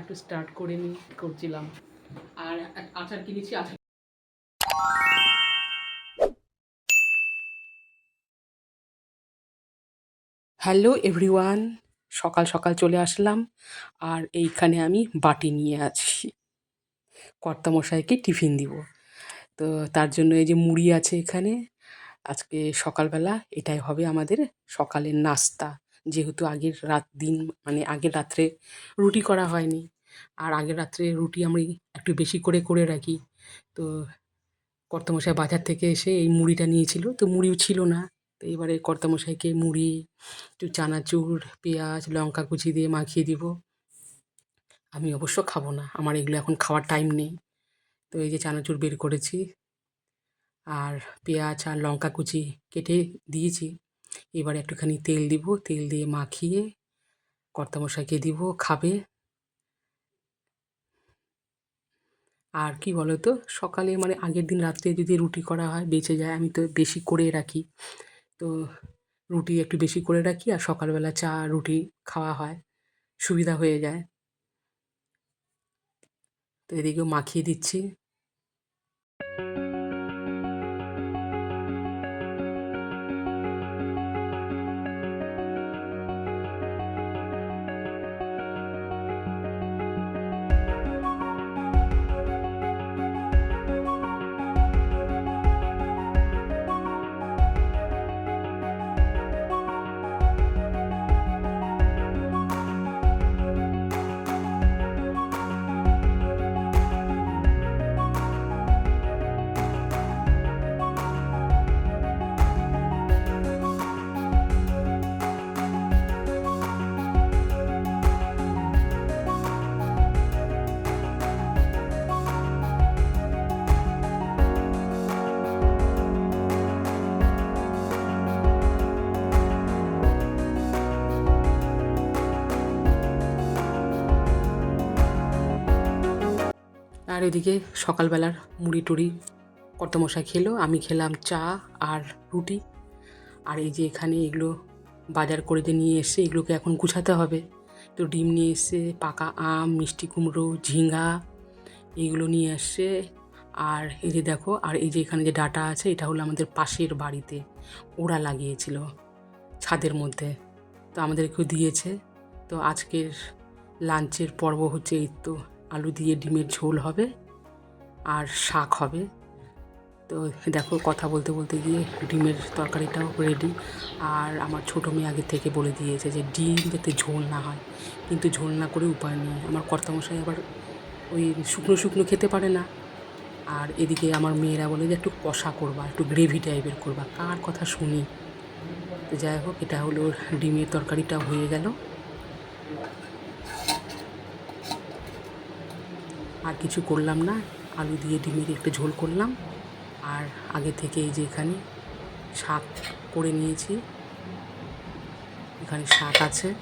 একটু স্টার্ট করে নি, করছিলাম। আর আচার কিনেছি আচার। হ্যালো এভরিওয়ান সকাল সকাল চলে আসলাম, আর এইখানে আমি বাটি নিয়ে আছি। কর্তামশাইকে টিফিন দিব। তো তার জন্য এই যে মুড়ি আছে এখানে, আজকে সকালবেলা এটাই হবে আমাদের সকালের নাস্তা। যেহেতু আগের রাত দিন মানে আগের রাত্রে রুটি করা হয়নি। আর আগের রাত্রে রুটি আমি একটু বেশি করে করে রাখি। তো কর্তামশাই বাজার থেকে এসে এই মুড়িটা নিয়েছিল। তো মুড়িও ছিল না। তো এবারে কর্তামশাইকে মুড়ি, একটু চানাচুর, পেঁয়াজ, লঙ্কা কুচি দিয়ে মাখিয়ে দিব। আমি অবশ্য খাব না। আমার এগুলো এখন খাওয়ার টাইম নেই। তো এই যে চানাচুর বের করেছি। আর পেঁয়াজ আর লঙ্কা কুচি কেটে দিয়েছি। এবার একটুখানি তেল দিব, তেল দিয়ে মাখিয়ে কর্তামশাইকে দিব, খাবে। আর কি বলো তো সকালে মানে আগের দিন রাত্রে যদি রুটি করা হয়, বেঁচে যায়, আমি তো বেশি করে রাখি। তো রুটি একটু বেশি করে রাখি আর সকালবেলা চা, রুটি খাওয়া হয়, সুবিধা হয়ে যায়। তো এদিকেও মাখিয়ে দিচ্ছি। আর এদিকে সকালবেলার মুড়ি টুড়ি কর্তমশাই খেলো, আমি খেলাম চা আর রুটি। আর এই যে এখানে এগুলো বাজার করে যে নিয়ে এসছে এগুলোকে এখন গুছাতে হবে। তো ডিম নিয়ে এসছে পাকা আম, মিষ্টি কুমড়ো, ঝিঙ্গা এইগুলো নিয়ে আসছে আর এই যে দেখো, আর এই যে এখানে যে ডাটা আছে, এটা হলো আমাদের পাশের বাড়িতে। ওরা লাগিয়েছিল ছাদের মধ্যে। তো আমাদেরকেও দিয়েছে। তো আজকের লাঞ্চের পর্ব হচ্ছে এই তো। আলু দিয়ে ডিমের ঝোল হবে আর শাক হবে। তো দেখো কথা বলতে বলতে গিয়ে ডিমের তরকারিটাও রেডি আর আমার ছোটো মেয়ে আগে থেকে বলে দিয়েছে যে ডিম যাতে ঝোল না হয়, কিন্তু ঝোল না করে উপায় নেই। আমার কর্তামশাই আবার ওই শুকনো শুকনো খেতে পারে না। আর এদিকে আমার মেয়েরা বলে যে একটু কষা করবা, একটু গ্রেভি টাইপের করবা। কার কথা শুনি? যাই হোক, এটা হলো ডিমের তরকারিটা হয়ে গেল। আর কিছু করলাম না। আলু দিয়ে ডিমের একটা ঝোল করলাম। আর আগে থেকে এই যে এখানে শাক করে নিয়েছি। এখানে শাক আছে।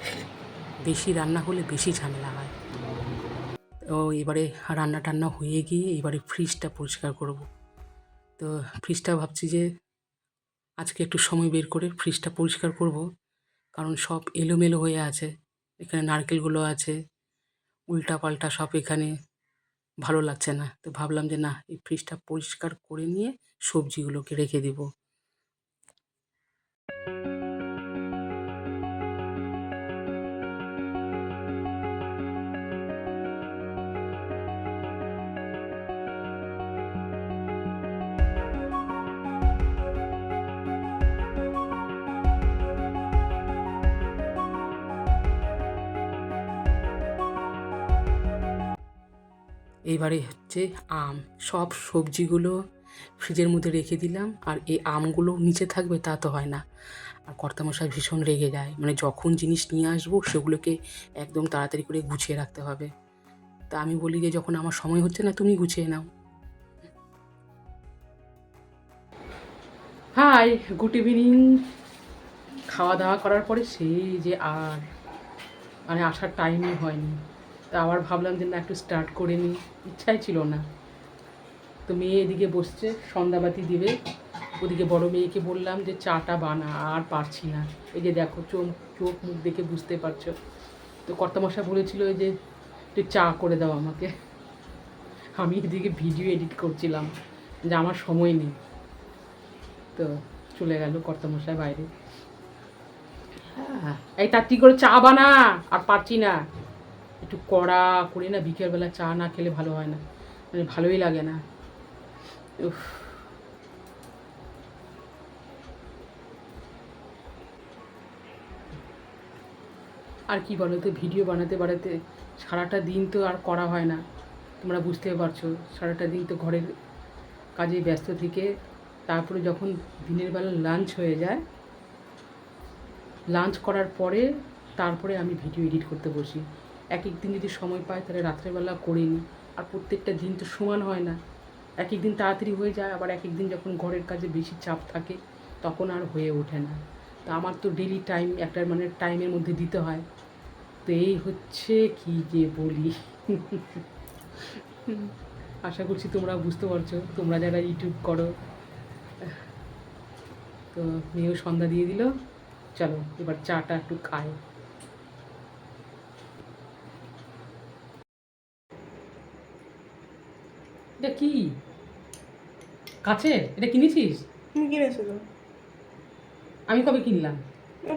বেশি রান্না হলে বেশি ঝামেলা হয়। তো এবারে রান্না টান্না হয়ে গিয়ে এবারে ফ্রিজটা পরিষ্কার করব। তো ফ্রিজটা ভাবছি যে আজকে একটু সময় বের করে ফ্রিজটা পরিষ্কার করব। কারণ সব এলোমেলো হয়ে আছে। এখানে নারকেলগুলো আছে। উল্টা পাল্টা সব এখানে ভালো লাগছে না। তো ভাবলাম যে, না, এই ফ্রিজটা পরিষ্কার করে নিয়ে সবজিগুলোকে রেখে দিব। এইবারে হচ্ছে আম, সব সবজিগুলো ফ্রিজের মধ্যে রেখে দিলাম। আর এই আমগুলো নিচে থাকবে তা তো হয় না। আর কর্তামশাই ভীষণ রেগে যায়। মানে যখন জিনিস নিয়ে আসব, সেগুলোকে একদম তাড়াতাড়ি করে গুছিয়ে রাখতে হবে। তা আমি বলি যে, যখন আমার সময় হচ্ছে না, তুমি গুছিয়ে নাও। High, good evening. খাওয়া দাওয়া করার পরে সেই যে আর মানে আসার টাইমই হয়নি। তা আবার ভাবলাম যে না, একটু স্টার্ট করে নিই। ইচ্ছাই ছিল না। তো মেয়ে এদিকে বসছে, সন্ধ্যাবাতি দিবে। ওদিকে বড় মেয়েকে বললাম যে চাটা বানা, আর পারছি না। এই যে দেখো, চোখ চোখ মুখ দেখে বুঝতে পারছ। তো কর্তামশা বলেছিল যে, একটু চা করে দাও আমাকে। আমি এদিকে ভিডিও এডিট করছিলাম, যে আমার সময় নেই। তো চলে গেল কর্তামশাই বাইরে। হ্যাঁ এই তাড়াতাড়ি করে চা বানা? আর পারছি না। একটু কড়া করে না, বিকেলবেলা চা না খেলে ভালো হয় না। মানে ভালোই লাগে না। উফ। আর কি বলো তো, ভিডিও বানাতে বানাতে সারাটা দিন তো আর করা হয় না। তোমরা বুঝতে পারছ, সারাটা দিন তো ঘরের কাজে ব্যস্ত থেকে তারপরে যখন দিনের বেলা লাঞ্চ হয়ে যায় লাঞ্চ করার পরে তারপরে আমি ভিডিও এডিট করতে বসি। এক এক দিন যদি সময় পাই তাহলে রাত্রেবেলা করে নিই। আর প্রত্যেকটা দিন তো সমান হয় না। এক এক দিন তাড়াতাড়ি হয়ে যায়, আবার এক এক দিন যখন ঘরের কাজে বেশি চাপ থাকে, তখন আর হয়ে ওঠে না। তো আমার তো ডেলি টাইম একটা মানে টাইমের মধ্যে দিতে হয়। তো এই হচ্ছে কি যে বলি। আশা করছি তোমরা বুঝতে পারছ, তোমরা যারা ইউটিউব করো। তো মেয়েও সন্ধ্যা দিয়ে দিল। চলো, এবার চাটা একটু খাই। এটা কি? কাছে? এটা কিনেছিস? তুমি কিনেছো তো। আমি কবে কিনলাম?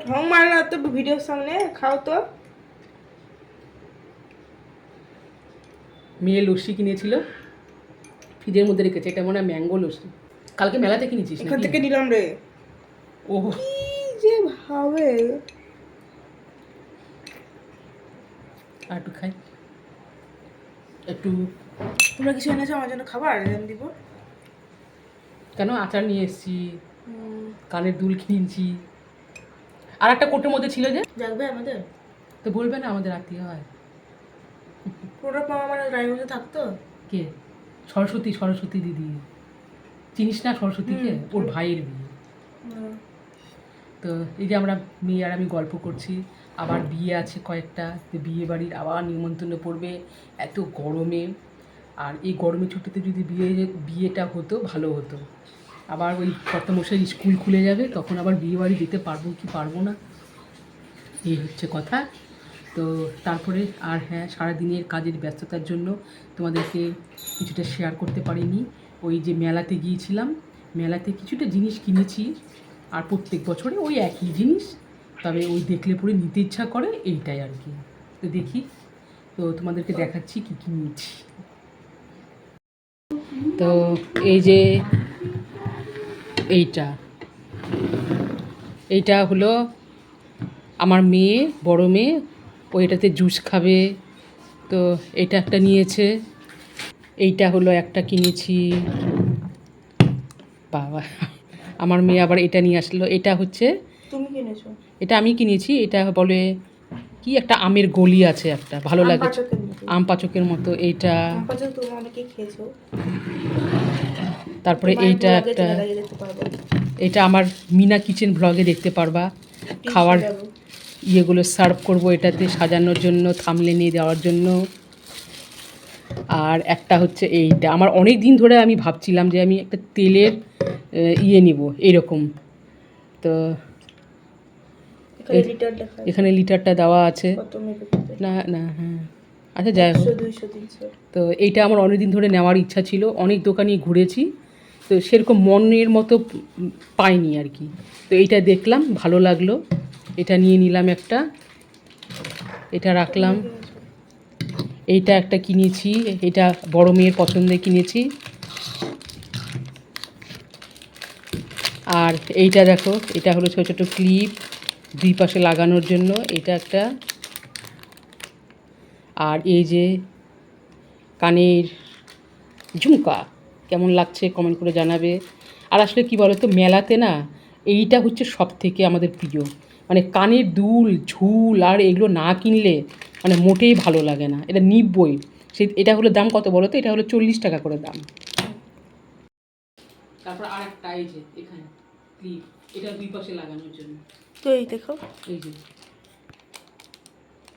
ঢং মার না তো ভিডিওর সামনে খাও তো। মেয়ে লস্যি কিনেছিল ফ্রিজের মধ্যে রেখেছে এটা মনে হয় ম্যাঙ্গো লস্যি। কালকে মেলাতে কিনেছিস এখান থেকে নিলাম রে। ও। যে ভাবে। আর একটু খাই। একটু তোমরা কিছু এনেছো আমার জন্য খাবার? এনে দিব। কেন? আচার নিয়ে এসেছি। কানের দুল কিনছি আর একটা কোটোর মধ্যে ছিল যে? যাকবে আমাদের? তো বলবে না আমাদের আত্মীয় হয়। পুরোটা পাওয়া আমার গাড়ির মধ্যে থাকতো? কে? সরস্বতী সরস্বতী দিদি। চিনিস না সরস্বতীকে। ওর ভাইয়ের বিয়ে। তো এই যে আমরা মেয়ে আর আমি গল্প করছি আবার বিয়ে আছে কয়েকটা বিয়ে বাড়ির আবার নিমন্ত্রণ পড়বে এত গরমে। আর এই গরমের ছুটিতে যদি বিয়ে, বিয়েটা হতো, ভালো হতো। আবার ওই কর্তামশাই স্কুল খুলে যাবে, তখন আবার বিয়ে বাড়ি যেতে পারব কি পারব না? এই হচ্ছে কথা। তো তারপরে আর হ্যাঁ সারাদিনের কাজের ব্যস্ততার জন্য তোমাদেরকে কিছুটা শেয়ার করতে পারিনি। ওই যে মেলাতে গিয়েছিলাম, মেলাতে কিছুটা জিনিস কিনেছি, আর প্রত্যেক বছরে ওই একই জিনিস। তবে ওই দেখলে পরে নিতে ইচ্ছা করে, এইটাই আর কি। তো দেখি, তো তোমাদেরকে দেখাচ্ছি কী কী তো এই যে এইটা। এইটা হলো আমার মেয়ে বড় মেয়ে। ও এটাতে জুস খাবে। তো এটা একটা নিয়েছে। এইটা হলো একটা কিনেছি। বাবা আমার মেয়ে আবার এটা নিয়ে আসলো। এটা হচ্ছে তুমি কিনেছো? এটা আমি কিনেছি। এটা বলে কি একটা আমের গলি আছে একটা? ভালো লাগে। আম পাচকের মতো এইটা। তারপরে এইটা একটা এটা আমার মিনা কিচেন ব্লগে দেখতে পারবা। খাওয়ার ইয়েগুলো সার্ভ করব এটাতে সাজানোর জন্য থামলে নিয়ে দেওয়ার জন্য। আর একটা হচ্ছে এইটা। আমার অনেক দিন ধরে আমি ভাবছিলাম যে আমি একটা তেলের ইয়ে নিব এইরকম তো এখানে লিটারটা দেওয়া আছে। না না হ্যাঁ। আচ্ছা যাই হোক। তো এইটা আমার অনেক দিন ধরে নেওয়ার ইচ্ছা ছিল। অনেক দোকানে ঘুরেছি। তো সেরকম মনের মতো পাইনি আর কি। তো এইটা দেখলাম ভালো লাগল। এটা নিয়ে নিলাম একটা। এটা রাখলাম। এইটা একটা কিনেছি। এটা বড় মেয়ের পছন্দে কিনেছি। আর এইটা দেখো এটা হলো ছোটো ছোটো ক্লিপ দুই পাশে লাগানোর জন্য এটা একটা। আর এই যে কানের ঝুমকা, কেমন লাগছে কমেন্ট করে জানাবে। আর আসলে কি বলো তো মেলাতে না এইটা হচ্ছে সব থেকে আমাদের প্রিয়। মানে কানের দুল, ঝুল আর এগুলো না কিনলে মানে মোটেই ভালো লাগে না। এটা নিবই সে এটা হলো দাম কত বলো তো এটা হলো চল্লিশ টাকা করে দাম। তারপর আর একটা এই যে এখানে, ক্লিপ। এটা দুই পাশে লাগানোর জন্য। তো এই দেখো। এই যে।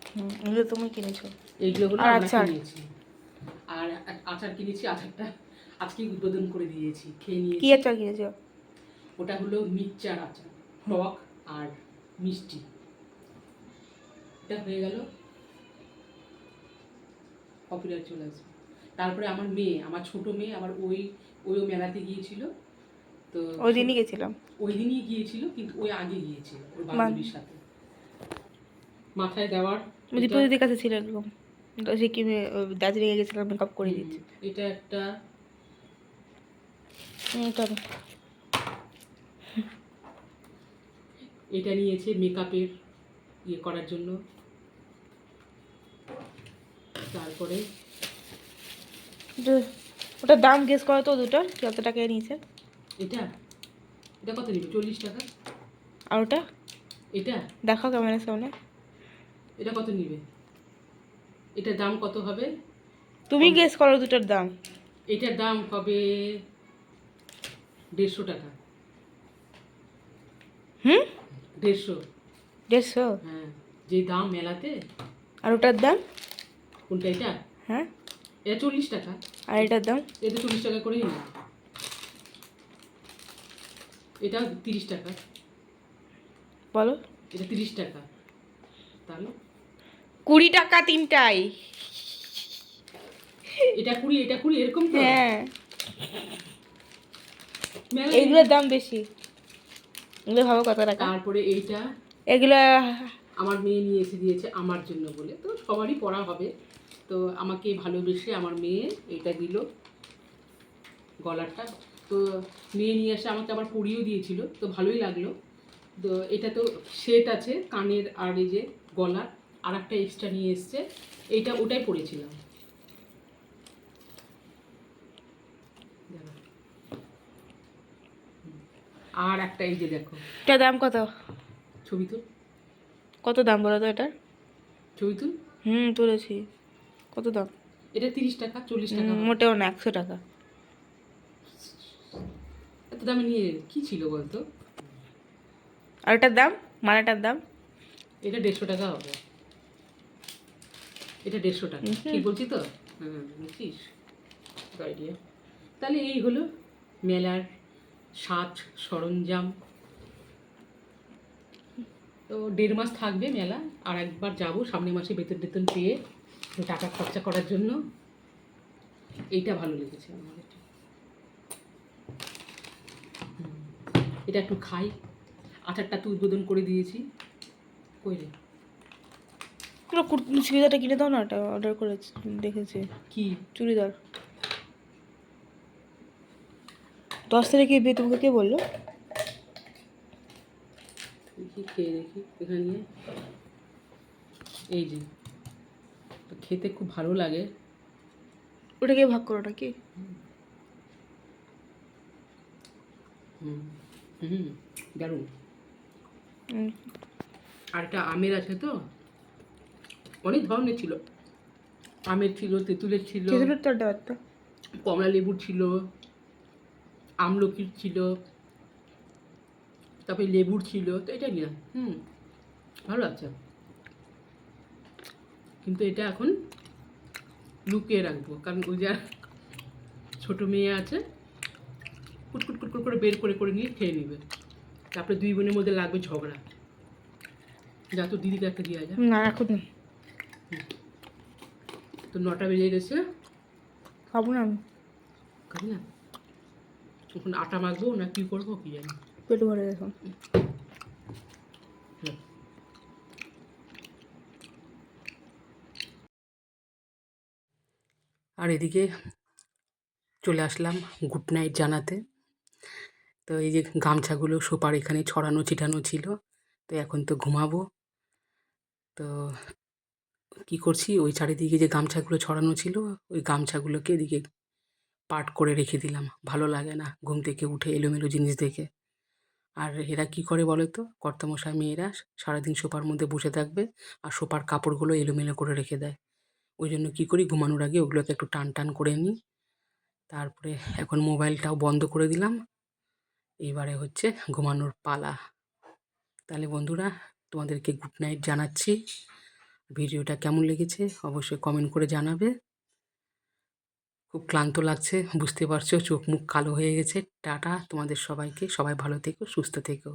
হুম, এগুলো তুমি কিনেছো। এইগুলো হলো আমরা? কিনেছি। আর আচার কিনেছি আচারটা আজকেই উদ্বোধন করে দিয়েছি খেয়ে নিয়ে কি আচার কিনেছো? ওটা হলো মিক্সচার আচার টক আর মিষ্টি। এটা হয়ে গেল। কপিরাইট চলে আসবে। তারপরে আমার মেয়ে আমার ছোট মেয়ে আবার ওই ওই মেলাতে গিয়েছিল। তো ওই দিনই গেছিলাম। ওই দিনই গিয়েছিল কিন্তু ওই আগে গিয়েছিল ওর বান্ধবীর সাথে। মাথায় দেওয়ার এটা- কাছে ছিল এরকম সিকিমে দার্জিলিংয়ে গেছিলাম মেকআপ করে হুম, এটা একটা চলো এটা নিয়েছে মেকআপের ইয়ে করার জন্য। তারপরে ওটার দাম গেস করো তো দুটোর কত টাকা নিয়েছে। এটা? এটা কত নিবে চল্লিশ টাকা। আর ওটা? এটা? দেখাও ক্যামেরার সামনে। এটা কত নিবে? এটার দাম কত হবে? তুমি গেস করো দুটোর দাম। এটার দাম হবে দেড়শো টাকা। হুম? দেড়শো। দেড়শো? হ্যাঁ যে দাম মেলাতে। আর ওটার দাম? কোনটা এটা? হ্যাঁ। এটা চল্লিশ টাকা। আর এটার দাম? এটা চল্লিশ টাকা করেই না এটা তিরিশ টাকা। বলো। এটা তিরিশ টাকা। তাহলে? কুড়ি টাকা তিনটাই। এটা কুড়ি এটা কুড়ি এরকম হ্যাঁ। এইগুলোর দাম বেশি। এগুলো ভাবো কত টাকা তারপরে এইটা। এগুলো আমার মেয়ে নিয়ে এসে দিয়েছে আমার জন্য বলে। তো সবারই পড়া হবে। তো আমাকে ভালোবেসে আমার মেয়ে এটা দিল। গলারটা তো মেয়ে নিয়ে এসে আমাকে আবার পরিয়েও দিয়েছিল তো ভালোই লাগল। তো এটা তো সেট আছে কানের আর এই যে গলার আর একটা এক্সট্রা নিয়ে এসছে এইটা ওটাই পরেছিলাম। আর একটা এই যে দেখো। এটা দাম কত? ছবি তুল। কত দাম বলো তো এটার? ছবি তুল। হুম তুলেছি। কত দাম? এটা তিরিশ টাকা চল্লিশ টাকা। মোটেও না একশো টাকা। দামে নিয়ে কি ছিল বলতো? আর ওটার দাম? মালাটার দাম? এটা দেড়শো টাকা হবে। এটা দেড়শো টাকা। ঠিক বলছি তো? হুম বুঝছিস? আইডিয়া তাহলে এই হলো মেলার সাজ সরঞ্জাম। তো দেড় মাস থাকবে মেলা আর একবার যাব সামনের মাসে বেতন টেতন পেয়ে টাকা খরচা করার জন্য। এইটা ভালো লেগেছে আমার এটা হুম। এটা একটু খাই। আচারটা তো উদ্বোধন করে দিয়েছি। কই রে? পুরো কুর্তি চুড়িদারটা কিনে দাও না ওটা অর্ডার করেছি দেখেছি। কি? চুড়িদার। দশ তারিখে বিয়ে তোমাকে কে বলল? দেখি খেয়ে দেখি এখানে নিয়ে। এই যে খেতে খুব ভালো লাগে। ওটাকে ভাগ করো ওটা কি হুম। হুম দারুণ। আর একটা আমের আছে তো? অনেক ধরনের ছিল। আমের ছিল তেঁতুলের ছিল। কমলা লেবুর ছিল। আমলকির ছিল। তারপরে লেবুর ছিল। তো এটা নিয়ে হুম ভালো আছে কিন্তু এটা এখন লুকিয়ে রাখব। কারণ ওই যা ছোটো মেয়ে আছে কুটকুট কুটকুট করে বের করে করে নিয়ে খেয়ে নেবে। তারপরে দুই বোনের মধ্যে লাগবে ঝগড়া। যা তো দিদিকে একটা দেওয়া যায় না এখন তো নটা বেজে গেছে। খাব না আমি। খাবি না? এখন আটা মাখবো না কি করব কি জানি। পেট ভরে গেছে হুম। আর এদিকে চলে আসলাম গুড নাইট জানাতে। তো এই যে গামছাগুলো সোপার এখানে ছড়ানো ছিটানো ছিল, তো এখন তো ঘুমাবো। তো কি করছি? ওই চারিদিকে যে গামছাগুলো ছড়ানো ছিল, ওই গামছাগুলোকে এদিকে পাট করে রেখে দিলাম। ভালো লাগে না ঘুম থেকে উঠে এলোমেলো জিনিস দেখে। আর এরা কি করে বলো তো কর্তামশাই, মেয়েরা সারাদিন সোপার মধ্যে বসে থাকবে আর সোপার কাপড়গুলো এলোমেলো করে রেখে দেয়। ওই জন্য কী করি? ঘুমানোর আগে ওগুলোকে একটু টান টান করে নিই। তারপরে এখন মোবাইলটাও বন্ধ করে দিলাম। এইবারে হচ্ছে ঘুমানোর পালা। তাহলে বন্ধুরা, তোমাদেরকে গুড নাইট জানাচ্ছি। ভিডিওটা কেমন লেগেছে অবশ্যই কমেন্ট করে জানাবে। খুব ক্লান্ত লাগছে, বুঝতে পারছ, চোখ মুখ কালো হয়ে গেছে। টাটা তোমাদের সবাইকে, সবাই ভালো থেকো, সুস্থ থেকো।